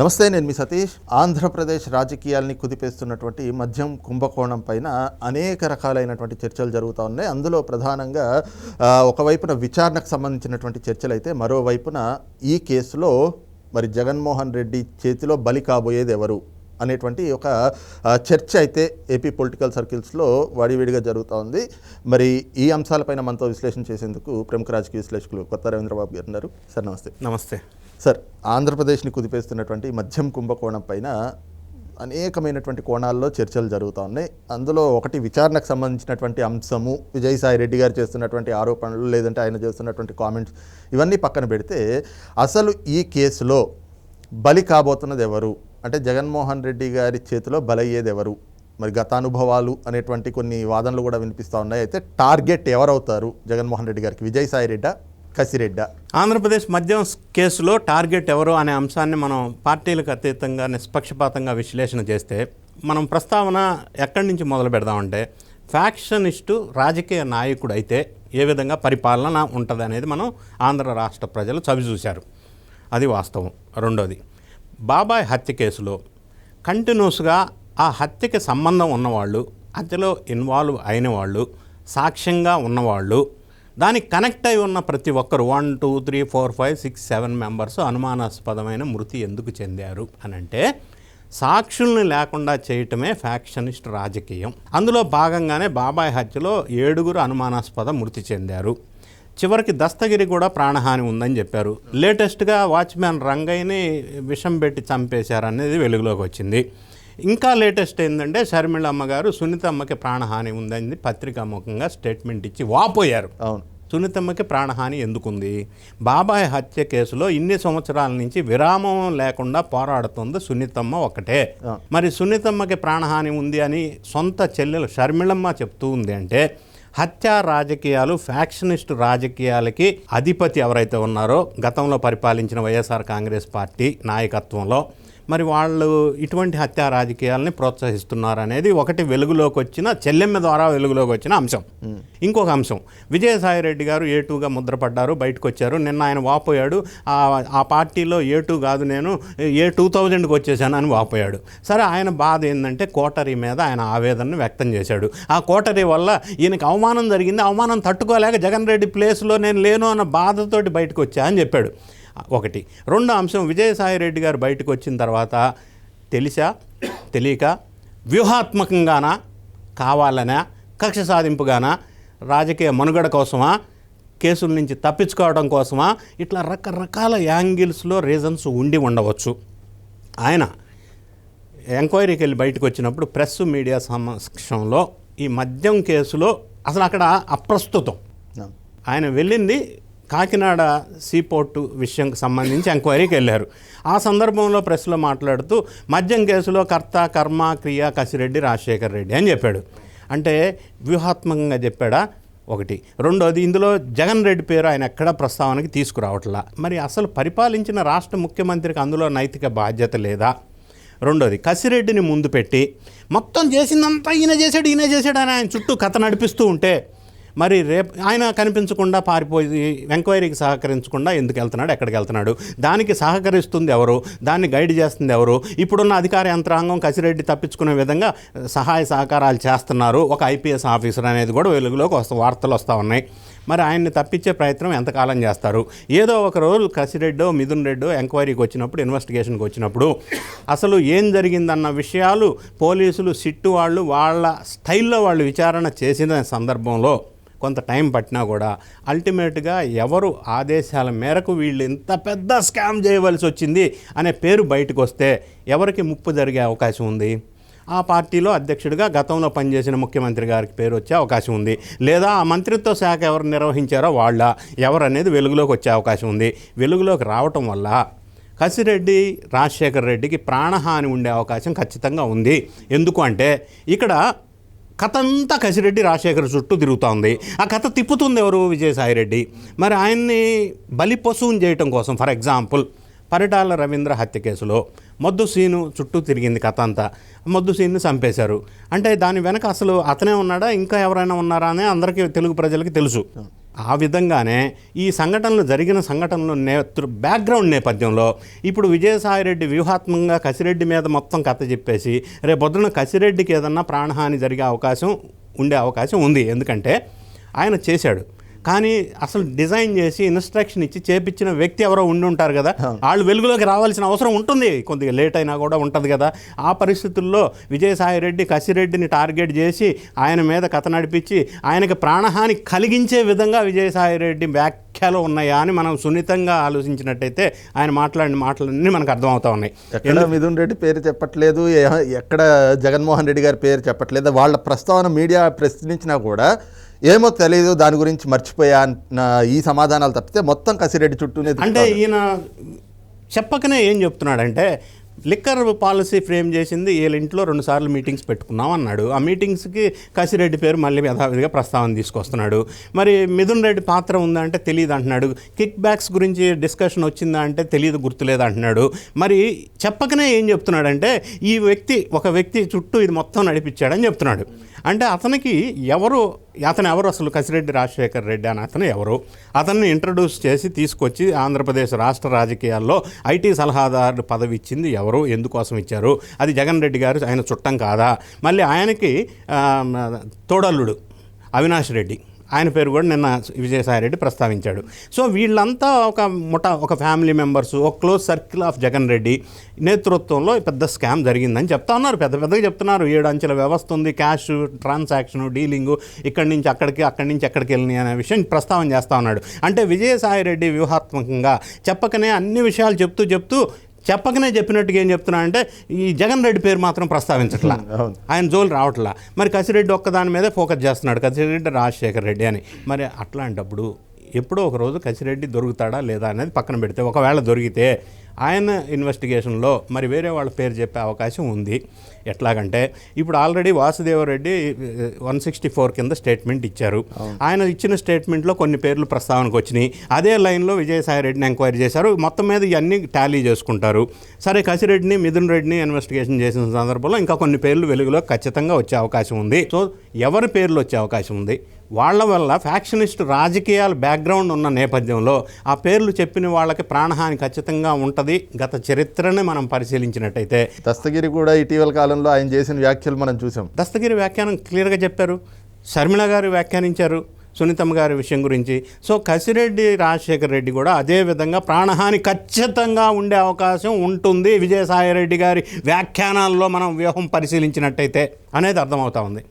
నమస్తే నేను మీ సతీష్. ఆంధ్రప్రదేశ్ రాజకీయాల్ని కుదిపేస్తున్నటువంటి మద్యం కుంభకోణం పైన అనేక రకాలైనటువంటి చర్చలు జరుగుతూ ఉన్నాయి. అందులో ప్రధానంగా ఒకవైపున విచారణకు సంబంధించినటువంటి చర్చలు అయితే మరోవైపున ఈ కేసులో మరి జగన్మోహన్ రెడ్డి చేతిలో బలి కాబోయేది ఎవరు అనేటువంటి ఒక చర్చ అయితే ఏపీ పొలిటికల్ సర్కిల్స్లో వాడివిడిగా జరుగుతూ ఉంది. మరి ఈ అంశాలపైన మనతో విశ్లేషణ చేసేందుకు ప్రముఖ రాజకీయ విశ్లేషకులు కొత్త రవీంద్రబాబు గారు ఉన్నారు. సార్ నమస్తే. నమస్తే. సార్ ఆంధ్రప్రదేశ్ని కుదిపేస్తున్నటువంటి మద్యం కుంభకోణం పైన అనేకమైనటువంటి కోణాల్లో చర్చలు జరుగుతూ ఉన్నాయి. అందులో ఒకటి విచారణకు సంబంధించినటువంటి అంశము విజయసాయి రెడ్డి గారు చేస్తున్నటువంటి ఆరోపణలు లేదంటే ఆయన చేస్తున్నటువంటి కామెంట్స్ ఇవన్నీ పక్కన పెడితే అసలు ఈ కేసులో బలి కాబోతున్నది ఎవరు? అంటే జగన్మోహన్ రెడ్డి గారి చేతిలో బలయ్యేది ఎవరు? మరి గతానుభవాలు అనేటువంటి కొన్ని వాదనలు కూడా వినిపిస్తూ ఉన్నాయి. అయితే టార్గెట్ ఎవరవుతారు జగన్మోహన్ రెడ్డి గారికి? విజయసాయి రెడ్డా? కసిరెడ్డ. ఆంధ్రప్రదేశ్ మద్యం కేసులో టార్గెట్ ఎవరు అనే అంశాన్ని మనం పార్టీలకు అతీతంగా నిష్పక్షపాతంగా విశ్లేషణ చేస్తే మనం ప్రస్తావన ఎక్కడి నుంచి మొదలు పెడదామంటే ఫ్యాక్షనిస్టు రాజకీయ నాయకుడు అయితే ఏ విధంగా పరిపాలన ఉంటుంది అనేది మనం ఆంధ్ర రాష్ట్ర ప్రజలు చవిచూశారు. అది వాస్తవం. రెండోది బాబాయ్ హత్య కేసులో కంటిన్యూస్గా ఆ హత్యకి సంబంధం ఉన్నవాళ్ళు హత్యలో ఇన్వాల్వ్ అయిన వాళ్ళు సాక్ష్యంగా ఉన్నవాళ్ళు దానికి కనెక్ట్ అయి ఉన్న ప్రతి ఒక్కరు one two three four five six seven members అనుమానాస్పదమైన మృతి ఎందుకు చెందారు అని అంటే సాక్షుల్ని లేకుండా చేయటమే ఫ్యాక్షనిస్ట్ రాజకీయం. అందులో భాగంగానే బాబాయ్ హత్యలో ఏడుగురు అనుమానాస్పద మృతి చెందారు. చివరికి దస్తగిరి కూడా ప్రాణహాని ఉందని చెప్పారు. లేటెస్ట్గా వాచ్మ్యాన్ రంగయ్యని విషం పెట్టి చంపేశారనేది వెలుగులోకి వచ్చింది. ఇంకా లేటెస్ట్ ఏంటంటే షర్మిళమ్మ గారు సునీతమ్మకి ప్రాణహాని ఉందని పత్రికాముఖంగా స్టేట్మెంట్ ఇచ్చి వాపోయారు. అవును. సునీతమ్మకి ప్రాణహాని ఎందుకుంది? బాబాయ్ హత్య కేసులో ఇన్ని సంవత్సరాల నుంచి విరామం లేకుండా పోరాడుతుంది సునీతమ్మ ఒకటే. మరి సునీతమ్మకి ప్రాణహాని ఉంది అని సొంత చెల్లెలు షర్మిళమ్మ చెప్తూ ఉంది అంటే హత్యా రాజకీయాలు ఫ్యాక్షనిస్ట్ రాజకీయాలకి అధిపతి ఎవరైతే ఉన్నారో గతంలో పరిపాలించిన వైఎస్ఆర్ కాంగ్రెస్ పార్టీ నాయకత్వంలో మరి వాళ్ళు ఇటువంటి హత్యా రాజకీయాలని ప్రోత్సహిస్తున్నారు అనేది ఒకటి వెలుగులోకి వచ్చిన చెల్లెమ్మ ద్వారా వెలుగులోకి వచ్చిన అంశం. ఇంకొక అంశం. విజయసాయి రెడ్డి గారు ఏటూగా ముద్రపడ్డారు బయటకు వచ్చారు నిన్న ఆయన వాపోయాడు. ఆ పార్టీలో ఏ టూ కాదు నేను ఏ టూ థౌజండ్కి వచ్చేసాను అని వాపోయాడు. సరే ఆయన బాధ ఏంటంటే కోటరీ మీద ఆయన ఆవేదనను వ్యక్తం చేశాడు. ఆ కోటరీ వల్ల ఈయనకి అవమానం జరిగింది. అవమానం తట్టుకోలేక జగన్ రెడ్డి ప్లేస్లో నేను లేను అన్న బాధతోటి బయటకు వచ్చా అని చెప్పాడు. ఒకటి. రెండో అంశం విజయసాయి రెడ్డి గారు బయటకు వచ్చిన తర్వాత తెలిసా? తెలియక వ్యూహాత్మకంగానా? కావాలనా? కక్ష సాధింపుగానా? రాజకీయ మనుగడ కోసమా? కేసుల నుంచి తప్పించుకోవడం కోసమా? ఇట్లా రకరకాల యాంగిల్స్లో రీజన్స్ ఉండి ఉండవచ్చు. ఆయన ఎంక్వైరీకి వెళ్ళి బయటకు వచ్చినప్పుడు ప్రెస్ మీడియా సమక్షంలో ఈ మద్యం కేసులో అసలు అక్కడ అప్రస్తుతం. ఆయన వెళ్ళింది కాకినాడ సీపోర్టు విషయంకి సంబంధించి ఎంక్వైరీకి వెళ్ళారు. ఆ సందర్భంలో ప్రెస్లో మాట్లాడుతూ మద్యం కేసులో కర్త కర్మ క్రియ కసిరెడ్డి రాజశేఖర్ రెడ్డి అని చెప్పాడు. అంటే వ్యూహాత్మకంగా చెప్పాడా? ఒకటి. రెండోది ఇందులో జగన్ రెడ్డి పేరు ఆయన ఎక్కడా ప్రస్తావనకి తీసుకురావట్లా. మరి అసలు పరిపాలించిన రాష్ట్ర ముఖ్యమంత్రికి అందులో నైతిక బాధ్యత లేదా? రెండోది కసిరెడ్డిని ముందు పెట్టి మొత్తం చేసిందంతా ఈయన చేశాడు ఈయన చేశాడు అని ఆయన చుట్టూ కథ నడిపిస్తూ ఉంటే మరి రేపు ఆయన కనిపించకుండా పారిపోయి ఎంక్వైరీకి సహకరించకుండా ఎందుకు వెళ్తున్నాడు? ఎక్కడికి వెళ్తున్నాడు? దానికి సహకరిస్తుంది ఎవరు? దాన్ని గైడ్ చేస్తుంది ఎవరు? ఇప్పుడున్న అధికార యంత్రాంగం కసిరెడ్డి తప్పించుకునే విధంగా సహాయ సహకారాలు చేస్తున్నారు. ఒక ఐపీఎస్ ఆఫీసర్ అనేది కూడా వెలుగులోకి వస్తా వార్తలు వస్తూ ఉన్నాయి. మరి ఆయన్ని తప్పించే ప్రయత్నం ఎంతకాలం చేస్తారు? ఏదో ఒక రోజు కసిరెడ్డో మిథున్ రెడ్డో ఎంక్వైరీకి వచ్చినప్పుడు ఇన్వెస్టిగేషన్కి వచ్చినప్పుడు అసలు ఏం జరిగిందన్న విషయాలు పోలీసులు సిట్టు వాళ్ళు వాళ్ళ స్టైల్లో వాళ్ళు విచారణ చేసిన సందర్భంలో కొంత టైం పట్టినా కూడా అల్టిమేట్గా ఎవరు ఆదేశాల మేరకు వీళ్ళు ఇంత పెద్ద స్కామ్ చేయవలసి వచ్చింది అనే పేరు బయటకు వస్తే ఎవరికి ముప్పు జరిగే అవకాశం ఉంది? ఆ పార్టీలో అధ్యక్షుడిగా గతంలో పనిచేసిన ముఖ్యమంత్రి గారికి పేరు వచ్చే అవకాశం ఉంది. లేదా ఆ మంత్రిత్వ శాఖ ఎవరు నిర్వహించారో వాళ్ళ ఎవరు అనేది వెలుగులోకి వచ్చే అవకాశం ఉంది. వెలుగులోకి రావటం వల్ల కసిరెడ్డి రాజశేఖర్ రెడ్డికి ప్రాణహాని ఉండే అవకాశం ఖచ్చితంగా ఉంది. ఎందుకు అంటే ఇక్కడ కథ అంతా కసిరెడ్డి రాజశేఖర్ చుట్టూ తిరుగుతూ ఉంది ఆ కథ తిప్పుతుంది ఎవరు విజయసాయిరెడ్డి. మరి ఆయన్ని బలి పశువుని చేయటం కోసం ఫర్ ఎగ్జాంపుల్ పరిటాల రవీంద్ర హత్య కేసులో మొద్దు సీను చుట్టూ తిరిగింది కథ అంతా మొద్దు సీన్ని చంపేశారు. అంటే దాని వెనక అసలు అతనే ఉన్నాడా? ఇంకా ఎవరైనా ఉన్నారా? అని అందరికీ తెలుగు ప్రజలకి తెలుసు. ఆ విధంగానే ఈ సంఘటనలు జరిగిన సంఘటనలు నేతృ బ్యాక్గ్రౌండ్ నేపథ్యంలో ఇప్పుడు విజయసాయిరెడ్డి వ్యూహాత్మకంగా కసిరెడ్డి మీద మొత్తం కథ చెప్పేసి రేపు కసిరెడ్డికి ఏదన్నా ప్రాణహాని జరిగే అవకాశం ఉండే అవకాశం ఉంది. ఎందుకంటే ఆయన చేశాడు. కానీ అసలు డిజైన్ చేసి ఇన్స్ట్రక్షన్ ఇచ్చి చేపించిన వ్యక్తి ఎవరో ఉండి ఉంటారు కదా వాళ్ళు వెలుగులోకి రావాల్సిన అవసరం ఉంటుంది. కొద్దిగా లేట్ అయినా కూడా ఉంటుంది కదా. ఆ పరిస్థితుల్లో విజయసాయి రెడ్డి కసిరెడ్డిని టార్గెట్ చేసి ఆయన మీద కథ నడిపించి ఆయనకి ప్రాణహాని కలిగించే విధంగా విజయసాయి రెడ్డి వ్యాఖ్యలు ఉన్నాయా అని మనం సున్నితంగా ఆలోచించినట్టయితే ఆయన మాట్లాడిన మాటలన్నీ మనకు అర్థమవుతా ఉన్నాయి. ఎక్కడ మిథున్ రెడ్డి పేరు చెప్పట్లేదు ఎక్కడ జగన్మోహన్ రెడ్డి గారి పేరు చెప్పట్లేదు వాళ్ళ ప్రస్తావన మీడియా ప్రశ్నించినా కూడా ఏమో తెలియదు దాని గురించి మర్చిపోయా ఈ సమాధానాలు తప్పితే మొత్తం కసిరెడ్డి చుట్టూనే అంటే ఈయన చెప్పకనే ఏం చెప్తున్నాడంటే లిక్కర్ పాలసీ ఫ్రేమ్ చేసింది వీళ్ళ ఇంట్లో రెండుసార్లు మీటింగ్స్ పెట్టుకున్నాం అన్నాడు. ఆ మీటింగ్స్కి కసిరెడ్డి పేరు మళ్ళీ యథావిధిగా ప్రస్తావన తీసుకొస్తున్నాడు. మరి మిథున్ రెడ్డి పాత్ర ఉందా అంటే తెలియదు అంటున్నాడు. కిక్ బ్యాక్స్ గురించి డిస్కషన్ వచ్చిందా అంటే తెలియదు గుర్తులేదు అంటున్నాడు. మరి చెప్పకనే ఏం చెప్తున్నాడంటే ఈ వ్యక్తి ఒక వ్యక్తి చుట్టూ ఇది మొత్తం నడిపించాడని చెప్తున్నాడు. అంటే అతనికి ఎవరు అతను ఎవరు అసలు కసిరెడ్డి రాజశేఖర్ రెడ్డి అని అతను ఎవరు? అతన్ని ఇంట్రడ్యూస్ చేసి తీసుకొచ్చి ఆంధ్రప్రదేశ్ రాష్ట్ర రాజకీయాల్లో ఐటీ సలహాదారు పదవి ఇచ్చింది ఎవరు? ఎందుకోసం ఇచ్చారు? అది జగన్ రెడ్డి గారు ఆయన చుట్టం కాదా? మళ్ళీ ఆయనకి తోడల్లుడు అవినాష్ రెడ్డి. ఆయన పేరు కూడా నిన్న విజయసాయిరెడ్డి ప్రస్తావించాడు. సో వీళ్ళంతా ఒక ముఠ ఒక ఫ్యామిలీ మెంబర్స్ ఒక close circle of Jagan Reddy నేతృత్వంలో పెద్ద స్కామ్ జరిగిందని చెప్తా ఉన్నారు. పెద్ద పెద్దగా చెప్తున్నారు. ఏడు అంచెల వ్యవస్థ ఉంది క్యాష్ ట్రాన్సాక్షన్ డీలింగు ఇక్కడి నుంచి అక్కడికి అక్కడి నుంచి ఎక్కడికి వెళ్ళినాయి అనే విషయం ప్రస్తావన చేస్తూ ఉన్నాడు. అంటే విజయసాయిరెడ్డి వ్యూహాత్మకంగా చెప్పకనే అన్ని విషయాలు చెప్తూ చెప్తూ చెప్పకనే చెప్పినట్టుగా ఏం చెప్తున్నా అంటే ఈ జగన్ రెడ్డి పేరు మాత్రం ప్రస్తావించట్లా. ఆయన జోలు రావట్లా. మరి కసిరెడ్డి ఒక్కదాని మీదే ఫోకస్ చేస్తున్నాడు. కసిరెడ్డి రాజశేఖర్ రెడ్డి అని. మరి అట్లాంటప్పుడు ఎప్పుడో ఒక రోజు కసిరెడ్డి దొరుకుతాడా లేదా అనేది పక్కన పెడితే ఒకవేళ దొరికితే ఆయన ఇన్వెస్టిగేషన్లో మరి వేరే వాళ్ళ పేరు చెప్పే అవకాశం ఉంది. ఎట్లాగంటే ఇప్పుడు already Vasudeva Reddy one sixty four కింద స్టేట్మెంట్ ఇచ్చారు. ఆయన ఇచ్చిన స్టేట్మెంట్లో కొన్ని పేర్లు ప్రస్తావనకు వచ్చినాయి. అదే లైన్లో విజయసాయి రెడ్డిని ఎంక్వైరీ చేశారు. మొత్తం మీద ఇవన్నీ టాలీ చేసుకుంటారు. సరే కసిరెడ్డిని మిథున్ రెడ్డిని ఇన్వెస్టిగేషన్ చేసిన సందర్భంలో ఇంకా కొన్ని పేర్లు వెలుగులో ఖచ్చితంగా వచ్చే అవకాశం ఉంది. సో ఎవరి పేర్లు వచ్చే అవకాశం ఉంది? వాళ్ళ వల్ల ఫ్యాక్షనిస్ట్ రాజకీయాల బ్యాక్గ్రౌండ్ ఉన్న నేపథ్యంలో ఆ పేర్లు చెప్పిన వాళ్ళకి ప్రాణహాని ఖచ్చితంగా ఉంటుంది. గత చరిత్రని మనం పరిశీలించినట్టయితే దస్తగిరి కూడా ఇటీవల కాలంలో ఆయన చేసిన వ్యాఖ్యలు మనం చూసాం. దస్తగిరి వ్యాఖ్యానం క్లియర్గా చెప్పారు. షర్మిల గారు వ్యాఖ్యానించారు సునీతమ్మ గారి విషయం గురించి. సో కసిరెడ్డి రాజశేఖర్ రెడ్డి కూడా అదే విధంగా ప్రాణహాని ఖచ్చితంగా ఉండే అవకాశం ఉంటుంది. విజయసాయి రెడ్డి గారి వ్యాఖ్యానాల్లో మనం వ్యూహం పరిశీలించినట్టయితే అనేది అర్థమవుతా ఉంది.